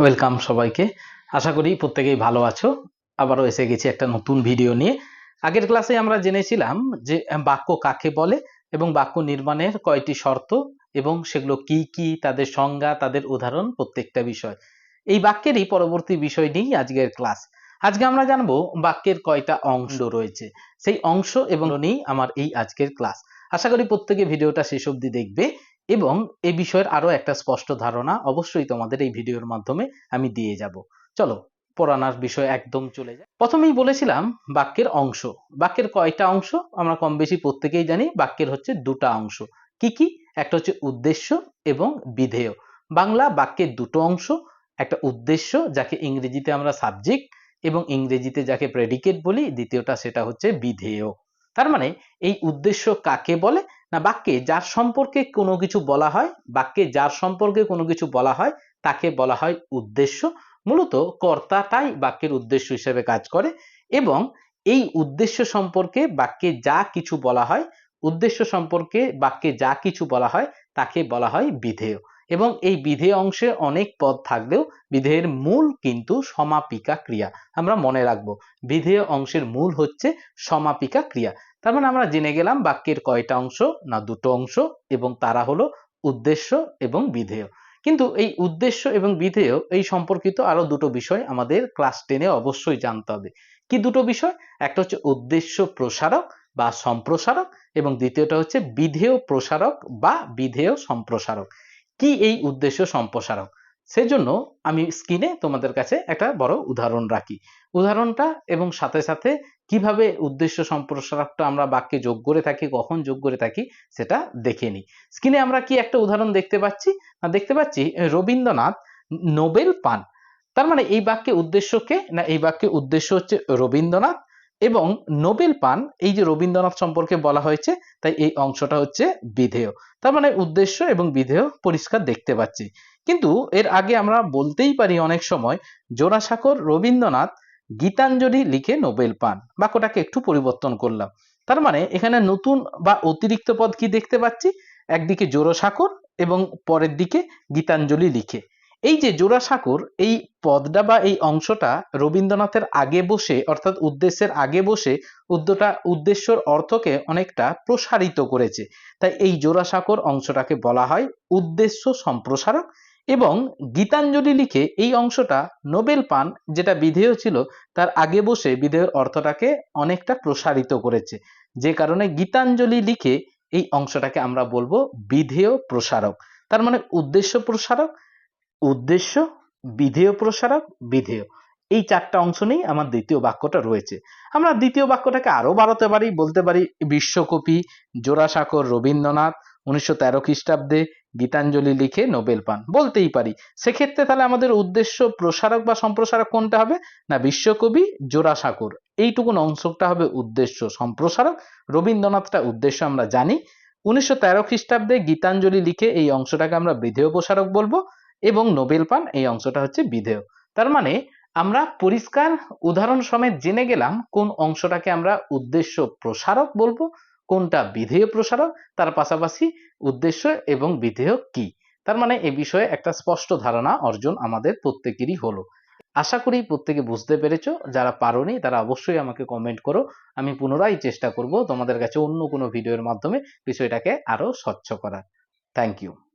Welcome সবাইকে। আশা করি প্রত্যেকেই ভালো আছো। আবারও এসে গেছি একটা নতুন ভিডিও নিয়ে। আগের ক্লাসে আমরা জেনেছিলাম যে বাক্য কাকে বলে এবং বাক্য নির্মাণের কয়টি শর্ত এবং সেগুলো কি কি, তাদের সংজ্ঞা, তাদের উদাহরণ, প্রত্যেকটা বিষয়। এই বাক্যেরই পরবর্তী বিষয় নিয়েই আজকের ক্লাস আজকে আমরা জানব বাক্যের কয়টা অংশ রয়েছে। সেই অংশ এবং নিয়েই আমার এই আজকের ক্লাস আশা করি প্রত্যেকে ভিডিওটা শেষ অবধি দেখবে। এবং এই বিষয়ের আরও একটা স্পষ্ট ধারণা অবশ্যই তোমাদের এই ভিডিওর মাধ্যমে আমি দিয়ে যাব। চলো, পড়ানোর বিষয় একদম চলে যায় প্রথমেই বলেছিলাম বাক্যের অংশ। বাক্যের কয়টা অংশ? আমরা কম বেশি প্রত্যেকেই জানি বাক্যের হচ্ছে দুটা অংশ। কি কি? একটা হচ্ছে উদ্দেশ্য এবং বিধেয়। বাংলা বাক্যের দুটো অংশ, একটা উদ্দেশ্য যাকে ইংরেজিতে আমরা সাবজেক্ট এবং ইংরেজিতে যাকে প্রেডিকেট বলি, দ্বিতীয়টা সেটা হচ্ছে বিধেয়। তার মানে এই উদ্দেশ্য কাকে বলে? না, বাক্যে যার সম্পর্কে কোনো কিছু বলা হয়, বাক্যে যার সম্পর্কে কোনো কিছু বলা হয়, তাকে বলা হয় উদ্দেশ্য। মূলত কর্তাটাই বাক্যের উদ্দেশ্য হিসেবে কাজ করে এবং এই উদ্দেশ্য সম্পর্কে বাক্যে যা কিছু বলা হয়, উদ্দেশ্য সম্পর্কে বাক্যে যা কিছু বলা হয়, তাকে বলা হয় বিধেয়। এবং এই বিধেয় অংশে অনেক পদ থাকলেও বিধেয়ের মূল কিন্তু সমাপিকা ক্রিয়া। আমরা মনে রাখব, বিধেয় অংশের মূল হচ্ছে সমাপিকা ক্রিয়া। তার মানে আমরা জেনে গেলাম বাক্যের কয়টা অংশ না দুটো অংশ এবং তারা হলো উদ্দেশ্য এবং বিধেয়। কিন্তু এই উদ্দেশ্য এবং বিধেয় এই সম্পর্কিত আরও দুটো বিষয় আমাদের ক্লাস টেনে অবশ্যই জানতে হবে। কি দুটো বিষয়? একটা হচ্ছে উদ্দেশ্য প্রসারক বা সম্প্রসারক এবং দ্বিতীয়টা হচ্ছে বিধেয় প্রসারক বা বিধেয় সম্প্রসারক। কি এই উদ্দেশ্য সম্প্রসারক সেজন্য আমি স্ক্রিনে তোমাদের কাছে একটা বড় উদাহরণ রাখি। উদাহরণটা এবং সাথে সাথে কীভাবে উদ্দেশ্য সম্প্রসারকটা আমরা বাক্যে যোগ করে থাকি, কখন যোগ করে থাকি, সেটা দেখে নিই। স্ক্রিনে আমরা কি একটা উদাহরণ দেখতে পাচ্ছি? না, দেখতে পাচ্ছি রবীন্দ্রনাথ নোবেল পান। তার মানে এই বাক্যে উদ্দেশ্যকে না, এই বাক্যে উদ্দেশ্য হচ্ছে রবীন্দ্রনাথ এবং নোবেল পান এই যে রবীন্দ্রনাথ সম্পর্কে বলা হয়েছে, তাই এই অংশটা হচ্ছে বিধেয়। তার মানে উদ্দেশ্য এবং বিধেয় পরিষ্কার দেখতে পাচ্ছি। কিন্তু এর আগে আমরা বলতেই পারি অনেক সময়, জোড়াসাঁকোর রবীন্দ্রনাথ গীতাঞ্জলি লিখে নোবেল পান, বাক্যটাকে একটু পরিবর্তন করলাম। তার মানে এখানে নতুন বা অতিরিক্ত পদ কি দেখতে পাচ্ছি? একদিকে জোড়াসাঁকোর এবং পরের দিকে গীতাঞ্জলি লিখে। এই যে জোড়াসাঁকোর এই পদটা বা এই অংশটা রবীন্দ্রনাথের আগে বসে, অর্থাৎ উদ্দেশ্যের আগে বসে উদ্যটা, উদ্দেশ্যর অর্থকে অনেকটা প্রসারিত করেছে। তাই এই জোড়াসাঁকোর অংশটাকে বলা হয় উদ্দেশ্য সম্প্রসারক এবং গীতাঞ্জলি লিখে এই অংশটা নোবেল পান যেটা বিধেয় ছিল, তার আগে বসে বিধেয়ের অর্থটাকে অনেকটা প্রসারিত করেছে। যে কারণে গীতাঞ্জলি লিখে এই অংশটাকে আমরা বলব বিধেয় প্রসারক। তার মানে উদ্দেশ্য প্রসারক উদ্দেশ্য, বিধেয় প্রসারক, বিধেয়। এই চারটা অংশ নিয়েই আমার দ্বিতীয় বাক্যটা রয়েছে। আমরা দ্বিতীয় বাক্যটাকে আরও বাড়াতে পারি, বলতে পারি, বিশ্বকবি জোড়াসাঁকর রবীন্দ্রনাথ উনিশশো তেরো খ্রিস্টাব্দে গীতাঞ্জলি লিখে নোবেল পান। বলতেই পারি, সেক্ষেত্রে তাহলে আমাদের উদ্দেশ্য প্রসারক বা সম্প্রসারক কোনটা হবে? না, বিশ্বকবি জোড়াসাঁকর। এইটুকুন অংশটা হবে উদ্দেশ্য, সম্প্রসারক। রবীন্দ্রনাথটা উদ্দেশ্য আমরা জানি। উনিশশো তেরো খ্রিস্টাব্দে গীতাঞ্জলি লিখে এই অংশটাকে আমরা বিধেয় প্রসারক বলব। এবং নোবেল পান এই অংশটা হচ্ছে বিধেয়। তার মানে আমরা পরিষ্কার উদাহরণ সমেত জেনে গেলাম কোন অংশটাকে আমরা উদ্দেশ্য প্রসারক বলব, কোনটা বিধেয় প্রসারক, তার পাশাপাশি উদ্দেশ্য এবং বিধেয় কি? তার মানে এ বিষয়ে একটা স্পষ্ট ধারণা অর্জন আমাদের প্রত্যেকেরই হলো। আশা করি প্রত্যেকে বুঝতে পেরেছ। যারা পারোনি তারা অবশ্যই আমাকে কমেন্ট করো। আমি পুনরায় চেষ্টা করব তোমাদের কাছে অন্য কোনো ভিডিওর মাধ্যমে বিষয়টাকে আরও স্বচ্ছ করার। Thank you